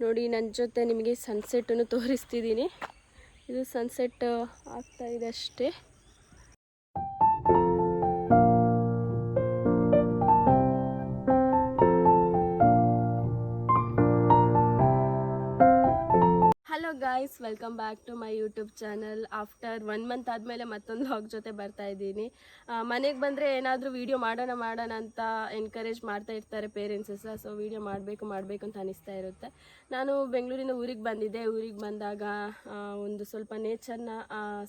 ನೋಡಿ ನನ್ನ ಜೊತೆ ನಿಮಗೆ ಸನ್ಸೆಟ್ಟನ್ನು ತೋರಿಸ್ತಿದ್ದೀನಿ. ಇದು ಸನ್ಸೆಟ್ ಆಗ್ತಾ ಇದೆ ಅಷ್ಟೇ. Guys welcome back to my YouTube channel after one month ಆದಮೇಲೆ ಮತ್ತೊಂದು ವ್ಲಾಗ್ ಜೊತೆ ಬರ್ತಾ ಇದ್ದೀನಿ. ಮನೆಗೆ ಬಂದರೆ ಏನಾದರೂ ವೀಡಿಯೋ ಮಾಡೋಣ ಮಾಡೋಣ ಅಂತ ಎನ್ಕರೇಜ್ ಮಾಡ್ತಾ ಇರ್ತಾರೆ ಪೇರೆಂಟ್ಸಸ್ ಸೊ. ವೀಡಿಯೋ ಮಾಡಬೇಕು ಮಾಡಬೇಕು ಅಂತ ಅನಿಸ್ತಾ ಇರುತ್ತೆ. ನಾನು ಬೆಂಗಳೂರಿಂದ ಊರಿಗೆ ಬಂದಿದ್ದೆ. ಊರಿಗೆ ಬಂದಾಗ ಒಂದು ಸ್ವಲ್ಪ ನೇಚರ್ನ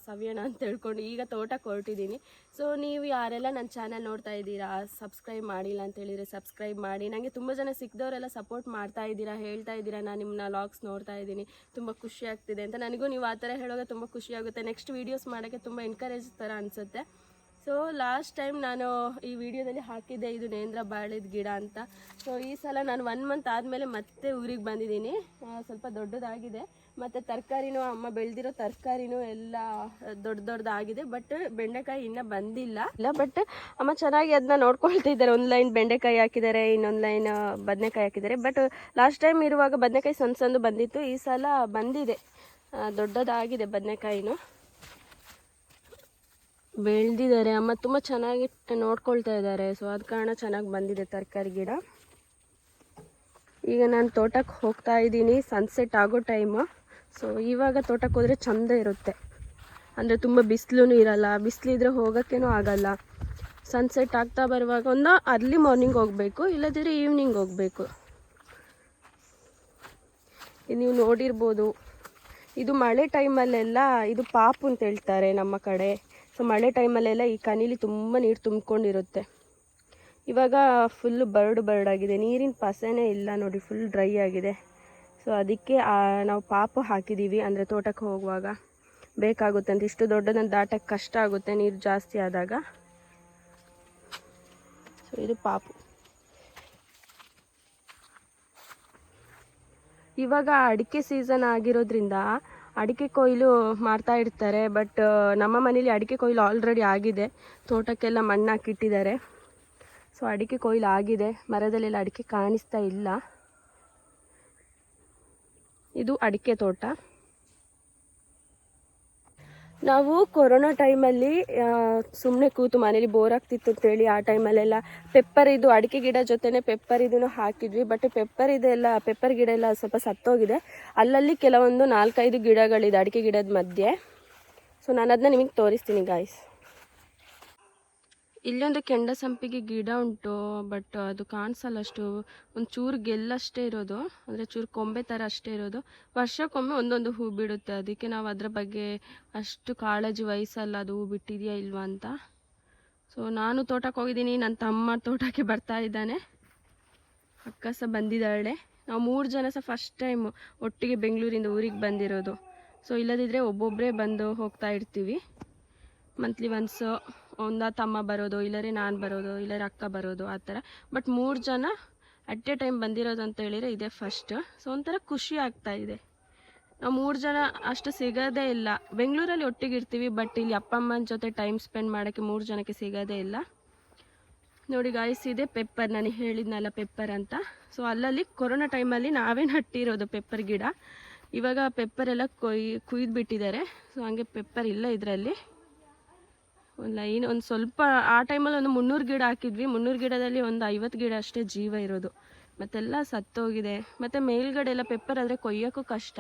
ಸವಿಯೋಣ ಅಂತ ಹೇಳ್ಕೊಂಡು ಈಗ ತೋಟಕ್ಕೆ ಹೊರಟಿದ್ದೀನಿ ಸೊ ನೀವು ಯಾರೆಲ್ಲ ನನ್ನ ಚಾನಲ್ ನೋಡ್ತಾ ಇದ್ದೀರಾ ಸಬ್ಸ್ಕ್ರೈಬ್ ಮಾಡಿಲ್ಲ ಅಂತ ಹೇಳಿದರೆ ಸಬ್ಸ್ಕ್ರೈಬ್ ಮಾಡಿ. ನನಗೆ ತುಂಬ ಜನ ಸಿಕ್ಕಿದವರೆಲ್ಲ ಸಪೋರ್ಟ್ ಮಾಡ್ತಾ ಇದ್ದೀರಾ, ಹೇಳ್ತಾ ಇದ್ದೀರಾ, ನಾನು ನಿಮ್ಮನ್ನ ಲಾಗ್ಸ್ ನೋಡ್ತಾ ಇದ್ದೀನಿ. ತುಂಬ ಖುಷಿ ಆಗ್ತಿದೆ ಅಂತ ನನಗೂ ನೀವು ಆ ಥರ ಹೇಳೋಕೆ ತುಂಬ ಖುಷಿ ಆಗುತ್ತೆ. ನೆಕ್ಸ್ಟ್ ವೀಡಿಯೋಸ್ ಮಾಡೋಕ್ಕೆ ತುಂಬ ಎನ್ಕರೇಜ್ ಥರ ಅನಿಸುತ್ತೆ. ಸೊ ಲಾಸ್ಟ್ ಟೈಮ್ ನಾನು ಈ ವಿಡಿಯೋದಲ್ಲಿ ಹಾಕಿದ್ದೆ ಇದು ನೇಂದ್ರ ಬಾಳೆದ ಗಿಡ ಅಂತ. ಸೊ ಈ ಸಲ ನಾನು ಒನ್ ಮಂತ್ ಆದಮೇಲೆ ಮತ್ತೆ ಊರಿಗೆ ಬಂದಿದ್ದೀನಿ. ಸ್ವಲ್ಪ ದೊಡ್ಡದಾಗಿದೆ. ಮತ್ತು ತರಕಾರಿನೂ, ಅಮ್ಮ ಬೆಳೆದಿರೋ ತರಕಾರಿನೂ ಎಲ್ಲ ದೊಡ್ಡ ದೊಡ್ಡದಾಗಿದೆ ಬಟ್ ಬೆಂಡೆಕಾಯಿ ಇನ್ನೂ ಬಂದಿಲ್ಲ. ಇಲ್ಲ ಬಟ್ ಅಮ್ಮ ಚೆನ್ನಾಗಿ ಅದನ್ನ ನೋಡ್ಕೊಳ್ತಾ ಇದ್ದಾರೆ. ಒಂದು ಲೈನ್ ಬೆಂಡೆಕಾಯಿ ಹಾಕಿದ್ದಾರೆ, ಇನ್ನೊಂದು ಲೈನ್ ಬದನೆಕಾಯಿ ಹಾಕಿದ್ದಾರೆ. ಬಟ್ ಲಾಸ್ಟ್ ಟೈಮ್ ಇರುವಾಗ ಬದನೆಕಾಯಿ ಸಣ್ಣ ಸಂದು ಬಂದಿತ್ತು. ಈ ಸಲ ಬಂದಿದೆ. ದೊಡ್ಡದಾಗಿದೆ ಬದನೆಕಾಯಿನೂ. ಬೆಳೆದಿದ್ದಾರೆ. ಅಮ್ಮ ತುಂಬ ಚೆನ್ನಾಗಿ ನೋಡ್ಕೊಳ್ತಾ ಇದ್ದಾರೆ. ಸೊ ಅದ ಕಾರಣ ಚೆನ್ನಾಗಿ ಬಂದಿದೆ ತರಕಾರಿ ಗಿಡ. ಈಗ ನಾನು ತೋಟಕ್ಕೆ ಹೋಗ್ತಾ ಇದ್ದೀನಿ. ಸನ್ಸೆಟ್ ಆಗೋ ಟೈಮು ಸೊ ಇವಾಗ ತೋಟಕ್ಕೆ ಹೋದರೆ ಚಂದ ಇರುತ್ತೆ. ಅಂದರೆ ತುಂಬ ಬಿಸಿಲೂ ಇರಲ್ಲ. ಬಿಸಿಲಿದ್ರೆ ಹೋಗೋಕ್ಕೇನೂ ಆಗಲ್ಲ. ಸನ್ಸೆಟ್ ಆಗ್ತಾ ಬರುವಾಗ ಒಂದು ಅರ್ಲಿ ಮಾರ್ನಿಂಗ್ ಹೋಗಬೇಕು, ಇಲ್ಲದಿದ್ರೆ ಈವ್ನಿಂಗ್ ಹೋಗಬೇಕು. ನೀವು ನೋಡಿರ್ಬೋದು. ಇದು ಮಳೆ ಟೈಮಲ್ಲೆಲ್ಲ ಇದು ಪಾಪು ಅಂತ ಹೇಳ್ತಾರೆ ನಮ್ಮ ಕಡೆ. ಸೊ ಮಳೆ ಟೈಮಲ್ಲೆಲ್ಲ ಈ ಕನೀಲಿ ತುಂಬ ನೀರು ತುಂಬಿಕೊಂಡಿರುತ್ತೆ. ಇವಾಗ ಫುಲ್ಲು ಬರ್ಡ್ ಬರ್ಡ್ ಆಗಿದೆ. ನೀರಿನ ಪಸೆನೇ ಇಲ್ಲ ನೋಡಿ ಫುಲ್ ಡ್ರೈ ಆಗಿದೆ. ಸೊ ಅದಕ್ಕೆ ನಾವು ಪಾಪು ಹಾಕಿದ್ದೀವಿ ಅಂದರೆ ತೋಟಕ್ಕೆ ಹೋಗುವಾಗ. ಬೇಕಾಗುತ್ತೆ ಅಂತ ಇಷ್ಟು ದೊಡ್ಡದನ್ನು ದಾಟಕ್ಕೆ ಕಷ್ಟ ಆಗುತ್ತೆ, ನೀರು ಜಾಸ್ತಿ ಆದಾಗ. ಸೊ ಇದು ಪಾಪು. ಇವಾಗ ಅಡಿಕೆ ಸೀಸನ್ ಆಗಿರೋದ್ರಿಂದ ಅಡಿಕೆ ಕೊಯ್ಲು ಮಾಡ್ತಾ ಇರ್ತಾರೆ ಬಟ್ ನಮ್ಮ ಮನೇಲಿ ಅಡಿಕೆ ಕೊಯ್ಲು ಆಲ್ರೆಡಿ ಆಗಿದೆ. ತೋಟಕ್ಕೆಲ್ಲ ಮಣ್ಣು ಹಾಕಿಟ್ಟಿದ್ದಾರೆ ಸೊ ಅಡಿಕೆ ಕೊಯ್ಲು ಆಗಿದೆ. ಮರದಲ್ಲೆಲ್ಲ ಅಡಿಕೆ ಕಾಣಿಸ್ತಾ ಇಲ್ಲ. ಇದು ಅಡಿಕೆ ತೋಟ. ನಾವು ಕೊರೋನಾ ಟೈಮಲ್ಲಿ ಸುಮ್ಮನೆ ಕೂತು ಮನೇಲಿ ಬೋರ್ ಆಗ್ತಿತ್ತು ಅಂತೇಳಿ ಆ ಟೈಮಲ್ಲೆಲ್ಲ ಪೆಪ್ಪರ್ ಇದು, ಅಡಿಕೆ ಗಿಡ ಜೊತೆನೆ ಪೆಪ್ಪರ್ ಇದನ್ನು ಹಾಕಿದ್ವಿ. ಬಟ್ ಪೆಪ್ಪರ್ ಇದೆಲ್ಲ ಪೆಪ್ಪರ್ ಗಿಡ ಎಲ್ಲ ಸ್ವಲ್ಪ ಸತ್ತೋಗಿದೆ. ಅಲ್ಲಲ್ಲಿ ಕೆಲವೊಂದು ನಾಲ್ಕೈದು ಗಿಡಗಳಿದೆ, ಅಡಿಕೆ ಗಿಡದ ಮಧ್ಯೆ. ಸೊ ನಾನು ಅದನ್ನ ನಿಮಗೆ ತೋರಿಸ್ತೀನಿ ಗಾಯ್ಸ್ ಇಲ್ಲೊಂದು ಕೆಂಡ ಸಂಪಿಗೆ ಗಿಡ ಉಂಟು ಬಟ್ ಅದು ಕಾಣಿಸಲ್ಲ ಅಷ್ಟು. ಒಂದು ಚೂರು ಗೆಲ್ಲಷ್ಟೇ ಇರೋದು, ಅಂದರೆ ಚೂರು ಕೊಂಬೆ ಥರ ಅಷ್ಟೇ ಇರೋದು. ವರ್ಷಕ್ಕೊಮ್ಮೆ ಒಂದೊಂದು ಹೂ ಬಿಡುತ್ತೆ, ಅದಕ್ಕೆ ನಾವು ಅದರ ಬಗ್ಗೆ ಅಷ್ಟು ಕಾಳಜಿ ವಹಿಸಲ್ಲ, ಅದು ಹೂ ಬಿಟ್ಟಿದೆಯಾ ಇಲ್ವಾ ಅಂತ. ಸೊ ನಾನು ತೋಟಕ್ಕೆ ಹೋಗಿದ್ದೀನಿ ನನ್ನ ತಮ್ಮ ತೋಟಕ್ಕೆ ಬರ್ತಾ ಇದ್ದಾನೆ. ಅಕ್ಕ ಸಹ ಬಂದಿದ್ದಾಳೆ. ನಾವು ಮೂರು ಜನ ಸಹ ಫಸ್ಟ್ ಟೈಮ್ ಒಟ್ಟಿಗೆ ಬೆಂಗಳೂರಿಂದ ಊರಿಗೆ ಬಂದಿರೋದು. ಸೊ ಇಲ್ಲದಿದ್ದರೆ ಒಬ್ಬೊಬ್ಬರೇ ಬಂದು ಹೋಗ್ತಾ ಇರ್ತೀವಿ. ಮಂತ್ಲಿ ಒನ್ಸ್ ಒಂದ ತಮ್ಮ ಬರೋದು, ಇಲ್ಲರೆ ನಾನು ಬರೋದು, ಇಲ್ಲರೆ ಅಕ್ಕ ಬರೋದು, ಆ ಥರ. ಬಟ್ ಮೂರು ಜನ ಅಟ್ ಎ ಟೈಮ್ ಬಂದಿರೋದು ಅಂತ ಹೇಳಿದರೆ ಇದೇ ಫಸ್ಟ್ ಸೊ ಒಂಥರ ಖುಷಿ ಆಗ್ತಾ ಇದೆ. ನಾವು ಮೂರು ಜನ ಅಷ್ಟು ಸಿಗೋದೇ ಇಲ್ಲ. ಬೆಂಗಳೂರಲ್ಲಿ ಒಟ್ಟಿಗೆ ಇರ್ತೀವಿ ಬಟ್ ಇಲ್ಲಿ ಅಪ್ಪ, ಅಮ್ಮನ ಜೊತೆ ಟೈಮ್ ಸ್ಪೆಂಡ್ ಮಾಡೋಕ್ಕೆ ಮೂರು ಜನಕ್ಕೆ ಸಿಗೋದೇ ಇಲ್ಲ. ನೋಡಿ ಗಾಯ್ಸ್ ಇದೆ ಪೆಪ್ಪರ್ ನಾನು ಹೇಳಿದ್ನಲ್ಲ ಪೆಪ್ಪರ್ ಅಂತ. ಸೊ ಅಲ್ಲಲ್ಲಿ ಕೊರೋನಾ ಟೈಮಲ್ಲಿ ನಾವೇ ನಟ್ಟಿರೋದು ಪೆಪ್ಪರ್ ಗಿಡ? ಇವಾಗ ಪೆಪ್ಪರ್ ಎಲ್ಲ ಕೊಯ್ ಕುಯ್ದು ಬಿಟ್ಟಿದ್ದಾರೆ ಸೊ ಹಂಗೆ ಪೆಪ್ಪರ್ ಇಲ್ಲ ಇದರಲ್ಲಿ. ಒಂದು ಲೈನ್, ಒಂದು ಸ್ವಲ್ಪ, ಆ ಟೈಮಲ್ಲಿ ಒಂದು ಮುನ್ನೂರು ಗಿಡ ಹಾಕಿದ್ವಿ. ಮುನ್ನೂರು ಗಿಡದಲ್ಲಿ ಒಂದು ಐವತ್ತು ಗಿಡ ಅಷ್ಟೇ ಜೀವ ಇರೋದು. ಮತ್ತೆಲ್ಲ ಸತ್ತೋಗಿದೆ. ಮತ್ತು ಮೇಲ್ಗಡೆ ಎಲ್ಲ ಪೆಪ್ಪರ್ ಆದರೆ ಕೊಯ್ಯೋಕ್ಕೂ ಕಷ್ಟ.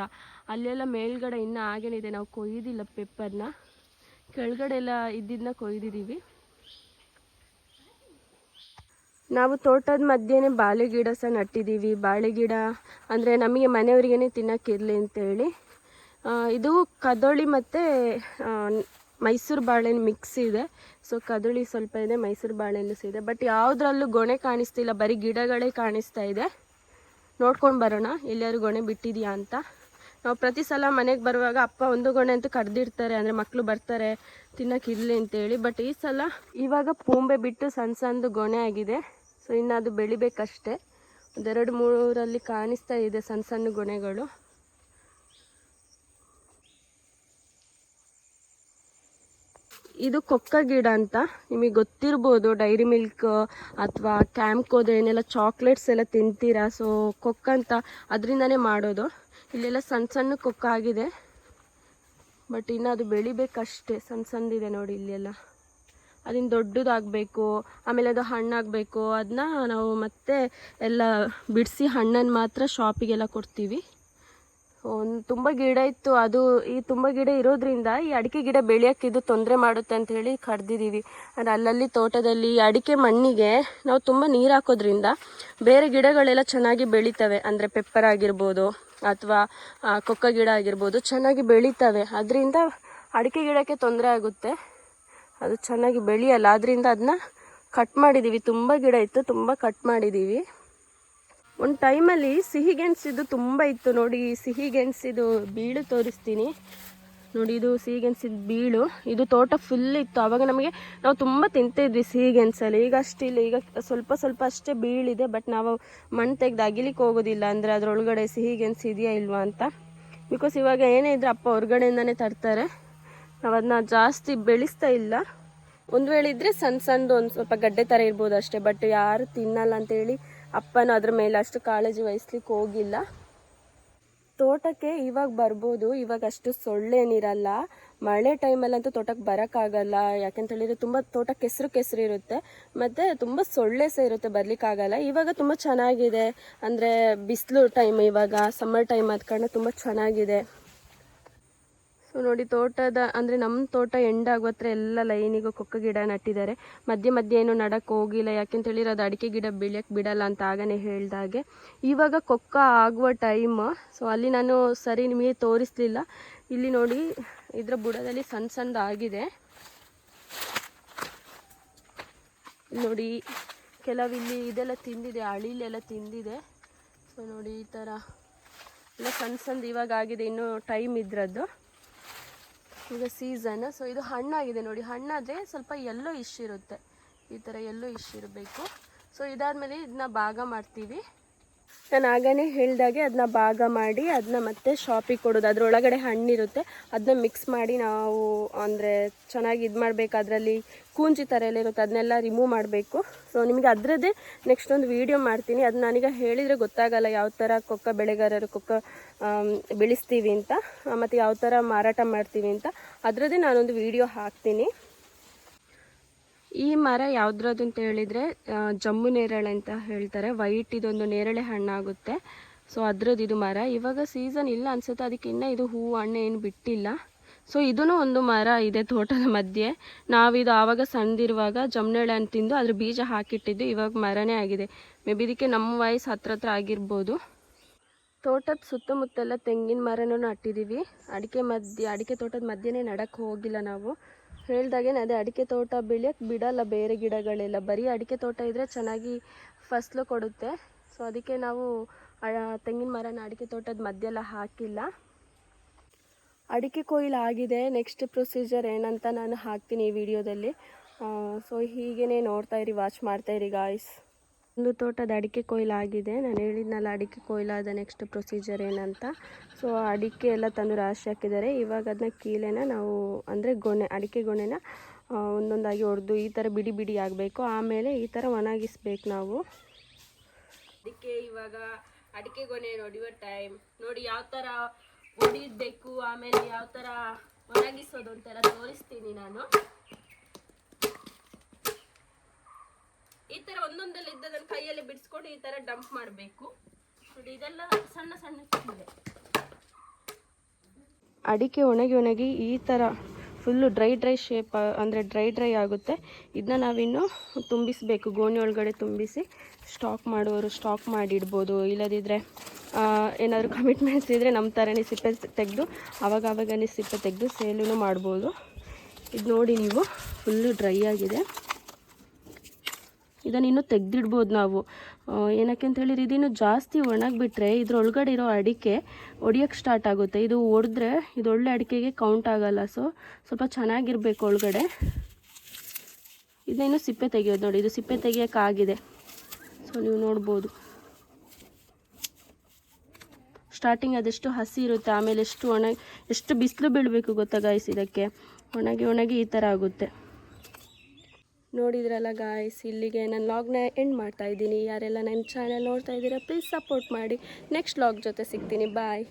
ಅಲ್ಲೆಲ್ಲ ಮೇಲ್ಗಡೆ ಇನ್ನೂ ಆಗೇನಿದೆ ನಾವು ಕೊಯ್ದಿಲ್ಲ ಪೆಪ್ಪರ್ನ ಕೆಳಗಡೆ ಎಲ್ಲ ಇದ್ದಿದ್ದನ್ನ ಕೊಯ್ದಿದ್ದೀವಿ ನಾವು ತೋಟದ ಮಧ್ಯೆ ಬಾಳೆ ಗಿಡ ಸಹ ನಟ್ಟಿದ್ದೀವಿ ಬಾಳೆ ಗಿಡ ಅಂದರೆ ನಮಗೆ ಮನೆಯವರಿಗೇ ತಿನ್ನೋಕ್ಕಿರಲಿ ಅಂತೇಳಿ. ಇದು ಕದೋಳಿ ಮತ್ತು ಮೈಸೂರು ಬಾಳೆಹಣ್ಣು ಮಿಕ್ಸ್ ಇದೆ. ಸೊ ಕದಳಿ ಸ್ವಲ್ಪ ಇದೆ, ಮೈಸೂರು ಬಾಳೆಹಣ್ಣು ಸಹ ಇದೆ. ಬಟ್ ಯಾವುದ್ರಲ್ಲೂ ಗೊನೆ ಕಾಣಿಸ್ತಿಲ್ಲ ಬರೀ ಗಿಡಗಳೇ ಕಾಣಿಸ್ತಾ ಇದೆ. ನೋಡ್ಕೊಂಡು ಬರೋಣ ಎಲ್ಲರೂ ಗೊಣೆ ಬಿಟ್ಟಿದೆಯಾ ಅಂತ. ನಾವು ಪ್ರತಿ ಸಲ ಮನೆಗೆ ಬರುವಾಗ ಅಪ್ಪ ಒಂದು ಗೊಣೆ ಅಂತೂ ಕರೆದಿರ್ತಾರೆ, ಅಂದರೆ ಮಕ್ಕಳು ಬರ್ತಾರೆ ತಿನ್ನೋಕ್ಕಿರಲಿ ಅಂತೇಳಿ ಬಟ್ ಈ ಸಲ ಇವಾಗ ಪೂಂಬೆ ಬಿಟ್ಟು ಸಣ್ಣ ಸಣ್ಣದು ಗೊಣೆ ಆಗಿದೆ. ಸೊ ಇನ್ನು ಅದು ಬೆಳಿಬೇಕಷ್ಟೇ. ಒಂದೆರಡು ಮೂರಲ್ಲಿ ಕಾಣಿಸ್ತಾ ಇದೆ ಸಣ್ಣ ಸಣ್ಣ ಗೊನೆಗಳು. ಇದು ಕೊಕ್ಕ ಗಿಡ ಅಂತ ನಿಮಗೆ ಗೊತ್ತಿರ್ಬೋದು. ಡೈರಿ ಮಿಲ್ಕ್ ಅಥವಾ ಕ್ಯಾಂಪ್ಗೆ ಹೋದ್ರೆ ಏನೆಲ್ಲ ಚಾಕ್ಲೇಟ್ಸ್ ಎಲ್ಲ ತಿಂತೀರಾ? ಸೊ ಕೊಕ್ಕ ಅಂತ ಅದರಿಂದನೇ ಮಾಡೋದು. ಇಲ್ಲೆಲ್ಲ ಸಣ್ಣ ಸಣ್ಣ ಕೊಕ್ಕ ಆಗಿದೆ. ಬಟ್ ಇನ್ನು ಅದು ಬೆಳಿಬೇಕಷ್ಟೇ. ಸಣ್ಣ ಸಣ್ಣದಿದೆ ನೋಡಿ ಇಲ್ಲೆಲ್ಲ. ಅದನ್ನು ದೊಡ್ಡದಾಗಬೇಕು. ಆಮೇಲೆ ಅದು ಹಣ್ಣಾಗಬೇಕು. ಅದನ್ನ ನಾವು ಮತ್ತೆ ಎಲ್ಲ ಬಿಡಿಸಿ ಹಣ್ಣನ್ನು ಮಾತ್ರ ಶಾಪಿಗೆಲ್ಲ ಕೊಡ್ತೀವಿ. ಒಂದು ತುಂಬ ಗಿಡ ಇತ್ತು, ಅದು ಈ ತುಂಬ ಗಿಡ ಇರೋದ್ರಿಂದ ಈ ಅಡಿಕೆ ಗಿಡ ಬೆಳೆಯೋಕ್ಕೆ ಇದು ತೊಂದರೆ ಮಾಡುತ್ತೆ ಅಂತ ಹೇಳಿ ಕಡ್ದಿದ್ದೀವಿ ಅಂದರೆ ಅಲ್ಲಲ್ಲಿ ತೋಟದಲ್ಲಿ ಅಡಿಕೆ ಮಣ್ಣಿಗೆ ನಾವು ತುಂಬ ನೀರು ಹಾಕೋದ್ರಿಂದ ಬೇರೆ ಗಿಡಗಳೆಲ್ಲ ಚೆನ್ನಾಗಿ ಬೆಳಿತವೆ. ಅಂದರೆ ಪೆಪ್ಪರ್ ಆಗಿರ್ಬೋದು ಅಥವಾ ಕೊಕ್ಕ ಗಿಡ ಆಗಿರ್ಬೋದು ಚೆನ್ನಾಗಿ ಬೆಳಿತವೆ. ಅದರಿಂದ ಅಡಿಕೆ ಗಿಡಕ್ಕೆ ತೊಂದರೆ ಆಗುತ್ತೆ. ಅದು ಚೆನ್ನಾಗಿ ಬೆಳೆಯಲ್ಲ. ಅದರಿಂದ ಅದನ್ನ ಕಟ್ ಮಾಡಿದ್ದೀವಿ ತುಂಬ ಗಿಡ ಇತ್ತು, ತುಂಬ ಕಟ್ ಮಾಡಿದ್ದೀವಿ ಒಂದು ಟೈಮಲ್ಲಿ ಸಿಹಿ ಗೆಣಸಿದ್ದು ತುಂಬ ಇತ್ತು ನೋಡಿ ಸಿಹಿ ಗೆಣಸಿದು ಬೀಳು ತೋರಿಸ್ತೀನಿ. ನೋಡಿ, ಇದು ಸಿಹಿ ಗೆಣಸಿದ ಬೀಳು. ಇದು ತೋಟ ಫುಲ್ ಇತ್ತು. ಆವಾಗ ನಮಗೆ ನಾವು ತುಂಬ ತಿಂತಿದ್ವಿ ಸಿಹಿ ಗೆಣಸಲ್ಲಿ. ಈಗ ಅಷ್ಟಿಲ್ಲ. ಈಗ ಸ್ವಲ್ಪ ಸ್ವಲ್ಪ ಅಷ್ಟೇ ಬೀಳಿದೆ ಬಟ್ ನಾವು ಮಣ್ಣು ತೆಗೆದು ಅಗಿಲಿಕ್ಕೆ ಹೋಗೋದಿಲ್ಲ. ಅಂದರೆ ಅದರೊಳಗಡೆ ಸಿಹಿ ಗೆಣಸು ಇದೆಯಾ ಇಲ್ವಾ ಅಂತ. ಬಿಕಾಸ್ ಇವಾಗ ಏನೇ ಇದ್ರೆ ಅಪ್ಪ ಹೊರಗಡೆಯಿಂದನೇ ತರ್ತಾರೆ. ನಾವು ಅದನ್ನ ಜಾಸ್ತಿ ಬೆಳೆಸ್ತಾ ಇಲ್ಲ. ಒಂದು ವೇಳೆ ಇದ್ದರೆ ಸಣ್ಣ ಸಣ್ಣದು ಒಂದು ಸ್ವಲ್ಪ ಗಡ್ಡೆ ಥರ ಇರ್ಬೋದು ಅಷ್ಟೇ ಬಟ್ ಯಾರು ತಿನ್ನಲ್ಲ ಅಂತೇಳಿ ಅಪ್ಪನ ಅದ್ರ ಮೇಲೆ ಅಷ್ಟು ಕಾಳಜಿ ವಹಿಸ್ಲಿಕ್ಕೆ ಹೋಗಿಲ್ಲ. ತೋಟಕ್ಕೆ ಇವಾಗ ಬರ್ಬೋದು, ಇವಾಗ ಅಷ್ಟು ಸೊಳ್ಳೆನಿರಲ್ಲ ಮಳೆ ಟೈಮಲ್ಲಂತೂ ತೋಟಕ್ಕೆ ಬರೋಕ್ಕಾಗಲ್ಲ. ಯಾಕೆಂತ ಹೇಳಿದ್ರೆ ತುಂಬ ತೋಟ ಕೆಸರು ಕೆಸರು ಇರುತ್ತೆ. ಮತ್ತು ತುಂಬ ಸೊಳ್ಳೆ ಸಹ ಇರುತ್ತೆ ಬರಲಿಕ್ಕಾಗಲ್ಲ. ಇವಾಗ ತುಂಬ ಚೆನ್ನಾಗಿದೆ. ಅಂದರೆ ಬಿಸಿಲು ಟೈಮ್ ಇವಾಗ ಸಮ್ಮರ್ ಟೈಮ್ ಆದ ಕಾರಣ ತುಂಬ ಚೆನ್ನಾಗಿದೆ. ಸೊ ನೋಡಿ, ತೋಟದ, ಅಂದರೆ ನಮ್ಮ ತೋಟ ಎಂಡ್ ಆಗುವ ಹತ್ರ ಎಲ್ಲ ಲೈನಿಗೂ ಕೊಕ್ಕ ಗಿಡ ನಟ್ಟಿದ್ದಾರೆ. ಮಧ್ಯೆ ಮಧ್ಯೆ ಏನು ನಡಕ್ಕೆ ಹೋಗಿಲ್ಲ. ಯಾಕೆಂತ ಹೇಳಿದ್ರೆ ಅದು ಅಡಿಕೆ ಗಿಡ ಬೆಳೆಯೋಕ್ಕೆ ಬಿಡಲ್ಲ ಅಂತ ಆಗನೇ ಹೇಳ್ದಾಗೆ ಇವಾಗ ಕೊಕ್ಕ ಆಗುವ ಟೈಮ್ ಸೊ ಅಲ್ಲಿ ನಾನು ಸರಿ ನಿಮಗೆ ತೋರಿಸ್ಲಿಲ್ಲ. ಇಲ್ಲಿ ನೋಡಿ, ಇದರ ಬುಡದಲ್ಲಿ ಸಣ್ಣ ಸಣ್ಣದಾಗಿದೆ ನೋಡಿ, ಕೆಲವು ಇಲ್ಲಿ ಇದೆಲ್ಲ ತಿಂದಿದೆ ಅಳಿಲೆಲ್ಲ ತಿಂದಿದೆ. ಸೊ ನೋಡಿ, ಈ ಥರ ಎಲ್ಲ ಸಣ್ಣ ಸಣ್ಣ ಇವಾಗ ಆಗಿದೆ. ಇನ್ನೂ ಟೈಮ್ ಇದ್ರದ್ದು. ಈಗ ಸೀಸನ್ ಸೊ ಇದು ಹಣ್ಣಾಗಿದೆ ನೋಡಿ. ಹಣ್ಣಾದರೆ ಸ್ವಲ್ಪ ಎಲ್ಲೋ ಇಶ್ ಇರುತ್ತೆ ಈ ಥರ ಎಲ್ಲೋ ಇಶ್ ಇರಬೇಕು ಸೊ ಇದಾದಮೇಲೆ ಇದನ್ನ ಭಾಗ ಮಾಡ್ತೀವಿ. ನಾನು ಆಗನೇ ಹೇಳಿದಾಗೆ ಅದನ್ನ ಭಾಗ ಮಾಡಿ ಅದನ್ನ ಮತ್ತೆ ಶಾಪಿಗೆ ಕೊಡೋದು. ಅದರೊಳಗಡೆ ಹಣ್ಣಿರುತ್ತೆ. ಅದನ್ನ ಮಿಕ್ಸ್ ಮಾಡಿ ನಾವು ಅಂದರೆ ಚೆನ್ನಾಗಿ ಇದು ಮಾಡಬೇಕು. ಅದರಲ್ಲಿ ಕೂಂಜಿ ಥರ ಎಲ್ಲ ಇರುತ್ತೆ. ಅದನ್ನೆಲ್ಲ ರಿಮೂವ್ ಮಾಡಬೇಕು. ಸೊ ನಿಮಗೆ ಅದರದ್ದೇ ನೆಕ್ಸ್ಟ್ ಒಂದು ವೀಡಿಯೋ ಮಾಡ್ತೀನಿ. ಅದು ನನಗೆ ಹೇಳಿದರೆ ಗೊತ್ತಾಗಲ್ಲ ಯಾವ ಥರ ಕೊಕ್ಕ ಬೆಳೆಗಾರರು ಕೊಕ್ಕ ಬೆಳೆಸ್ತೀವಿ ಅಂತ, ಮತ್ತು ಯಾವ ಥರ ಮಾರಾಟ ಮಾಡ್ತೀವಿ ಅಂತ. ಅದರದ್ದೇ ನಾನೊಂದು ವೀಡಿಯೋ ಹಾಕ್ತೀನಿ. ಈ ಮರ ಯಾವ್ದ್ರದ್ದು ಅಂತ ಹೇಳಿದ್ರೆ ಜಮ್ಮು ನೇರಳೆ ಅಂತ ಹೇಳ್ತಾರೆ. ವೈಟ್ ಇದೊಂದು ನೇರಳೆ ಹಣ್ಣಾಗುತ್ತೆ ಸೊ ಅದ್ರದ್ದು ಇದು ಮರ. ಇವಾಗ ಸೀಸನ್ ಇಲ್ಲ ಅನ್ಸುತ್ತೆ. ಅದಕ್ಕೆ ಇನ್ನೂ ಇದು ಹೂವು, ಹಣ್ಣು ಏನು ಬಿಟ್ಟಿಲ್ಲ. ಸೊ ಇದೂ ಒಂದು ಮರ ಇದೆ ತೋಟದ ಮಧ್ಯೆ. ನಾವಿದು ಆವಾಗ ಸಣ್ಣದಿರುವಾಗ ಜಮ್ನೇಳೆ ಅಂತ ತಿಂದು ಅದ್ರ ಬೀಜ ಹಾಕಿಟ್ಟಿದ್ದು. ಇವಾಗ ಮರನೇ ಆಗಿದೆ. ಮೇ ಬಿ ಇದಕ್ಕೆ ನಮ್ಮ ವಯಸ್ಸು ಹತ್ರ ಹತ್ರ ಆಗಿರ್ಬೋದು. ತೋಟದ ಸುತ್ತಮುತ್ತೆಲ್ಲ ತೆಂಗಿನ ಮರನೂ ನಟ್ಟಿದ್ದೀವಿ ಅಡಿಕೆ ಮಧ್ಯೆ, ಅಡಿಕೆ ತೋಟದ ಮಧ್ಯೆನೇ ನಡಕ್ಕೆ ಹೋಗಿಲ್ಲ ನಾವು. ಹೇಳ್ದಾಗೆ ಅದೇ ಅಡಿಕೆ ತೋಟ ಬೆಳೆಯೋಕ್ಕೆ ಬಿಡಲ್ಲ ಬೇರೆ ಗಿಡಗಳೆಲ್ಲ. ಬರೀ ಅಡಿಕೆ ತೋಟ ಇದ್ದರೆ ಚೆನ್ನಾಗಿ ಫಸಲು ಕೊಡುತ್ತೆ. ಸೊ ಅದಕ್ಕೆ ನಾವು ತೆಂಗಿನ ಮರನ ಅಡಿಕೆ ತೋಟದ ಮಧ್ಯೆಲ್ಲ ಹಾಕಿಲ್ಲ. ಅಡಿಕೆ ಕೊಯ್ಲು ಆಗಿದೆ. ನೆಕ್ಸ್ಟ್ ಪ್ರೊಸೀಜರ್ ಏನಂತ ನಾನು ಹಾಕ್ತೀನಿ ಈ ವಿಡಿಯೋದಲ್ಲಿ ಸೊ ಹೀಗೇ ನೋಡ್ತಾ ಇರಿ ವಾಚ್ ಮಾಡ್ತಾ ಇರಿ ಗಾಯ್ಸ್ ಒಂದು ತೋಟದ ಅಡಿಕೆ ಕೊಯ್ಲು ಆಗಿದೆ. ನಾನು ಹೇಳಿದ್ನಲ್ಲ, ಅಡಿಕೆ ಕೊಯ್ಲಾದ ನೆಕ್ಸ್ಟ್ ಪ್ರೊಸೀಜರ್ ಏನಂತ. ಸೊ ಅಡಿಕೆ ಎಲ್ಲ ತಂದು ರಾಶಿ ಹಾಕಿದ್ದಾರೆ. ಇವಾಗ ಅದನ್ನ ಕೀಲೆನ ನಾವು, ಅಂದರೆ ಗೊನೆ, ಅಡಿಕೆ ಗೊನೆನ ಒಂದೊಂದಾಗಿ ಹೊಡೆದು ಈ ಥರ ಬಿಡಿ ಬಿಡಿ ಆಗಬೇಕು. ಆಮೇಲೆ ಈ ಥರ ಒಣಗಿಸ್ಬೇಕು ನಾವು. ಅದಕ್ಕೆ ಇವಾಗ, ಅಡಿಕೆ ಗೊನೆ ಹೊಡಿಯೋ ಟೈಮ್ ನೋಡಿ ಯಾವ ಥರ ಹೊಡಿಬೇಕು ಆಮೇಲೆ ಯಾವ ಥರ ಒಣಗಿಸೋದು ಅಂತೆಲ್ಲ ತೋರಿಸ್ತೀನಿ ನಾನು. ಈ ತರ ಒಂದೊಂದಲ್ಲಿ ಇದ್ದದನ್ನ ಕೈಯಲ್ಲಿ ಬಿಡಿಸ್ಕೊಂಡು ಈ ತರ ಡಂಪ್ ಮಾಡಬೇಕು. ನೋಡಿ, ಇದೆಲ್ಲ ಸಣ್ಣ ಸಣ್ಣ ಇದೆ ಅಡಿಕೆ ಒಣಗಿ ಒಣಗಿ ಈ ಥರ ಫುಲ್ಲು ಡ್ರೈ ಡ್ರೈ ಶೇಪ್ ಅಂದರೆ ಡ್ರೈ ಡ್ರೈ ಆಗುತ್ತೆ. ಇದನ್ನ ನಾವಿನ್ನು ತುಂಬಿಸಬೇಕು. ಗೋಣಿ ಒಳಗಡೆ ತುಂಬಿಸಿ ಸ್ಟಾಕ್ ಮಾಡುವವರು ಸ್ಟಾಕ್ ಮಾಡಿಡ್ಬೋದು. ಇಲ್ಲದಿದ್ದರೆ ಏನಾದರೂ ಕಮಿಟ್ಮೆಂಟ್ಸ್ ಇದ್ದರೆ ನಮ್ಮ ಥರನೇ ಸಿಪ್ಪೆ ತೆಗೆದು ಅವಾಗ ಆವಾಗನೇ ಸಿಪ್ಪೆ ತೆಗೆದು ಸೇಲೂ ಮಾಡ್ಬೋದು. ಇದು ನೋಡಿ ನೀವು ಫುಲ್ಲು ಡ್ರೈ ಆಗಿದೆ. ಇದನ್ನು ಇನ್ನೂ ತೆಗೆದಿಡ್ಬೋದು ನಾವು. ಏನಕ್ಕೆ ಅಂತ ಹೇಳಿದ್ರೆ ಇದಿನ್ನು ಜಾಸ್ತಿ ಒಣಗಿಬಿಟ್ರೆ ಇದ್ರೊಳಗಡೆ ಇರೋ ಅಡಿಕೆ ಒಡಿಯೋಕ್ಕೆ ಸ್ಟಾರ್ಟ್ ಆಗುತ್ತೆ. ಇದು ಒಡೆದ್ರೆ ಇದು ಒಳ್ಳೆ ಅಡಿಕೆಗೆ ಕೌಂಟ್ ಆಗೋಲ್ಲ. ಸೊ ಸ್ವಲ್ಪ ಚೆನ್ನಾಗಿರ್ಬೇಕು ಒಳಗಡೆ. ಇದನ್ನ ಸಿಪ್ಪೆ ತೆಗಿಯೋದು ನೋಡಿ. ಇದು ಸಿಪ್ಪೆ ತೆಗಿಯೋಕ್ಕಾಗಿದೆ ಸೊ ನೀವು ನೋಡ್ಬೋದು. ಸ್ಟಾರ್ಟಿಂಗ್ ಅದೆಷ್ಟು ಹಸಿ ಇರುತ್ತೆ, ಆಮೇಲೆ ಎಷ್ಟು ಒಣಗಿ ಎಷ್ಟು ಬಿಸಿಲು ಬೀಳಬೇಕು ಗೊತ್ತಾ ಗಾಯ್ಸ್ ಇದಕ್ಕೆ? ಒಣಗಿ ಒಣಗಿ ಈ ಥರ ಆಗುತ್ತೆ. ನೋಡಿದ್ರಲ್ಲ ಗಾಯ್ಸ್ ಇಲ್ಲಿಗೆ ನಾನು ಲಾಗ್ನ ಎಂಡ್ ಮಾಡ್ತಾ ಇದ್ದೀನಿ. ಯಾರೆಲ್ಲ ನನ್ನ ಚಾನಲ್ ನೋಡ್ತಾ ಇದ್ದೀರಾ ಪ್ಲೀಸ್ ಸಪೋರ್ಟ್ ಮಾಡಿ. ನೆಕ್ಸ್ಟ್ ಲಾಗ್ ಜೊತೆ ಸಿಗ್ತೀನಿ. ಬಾಯ್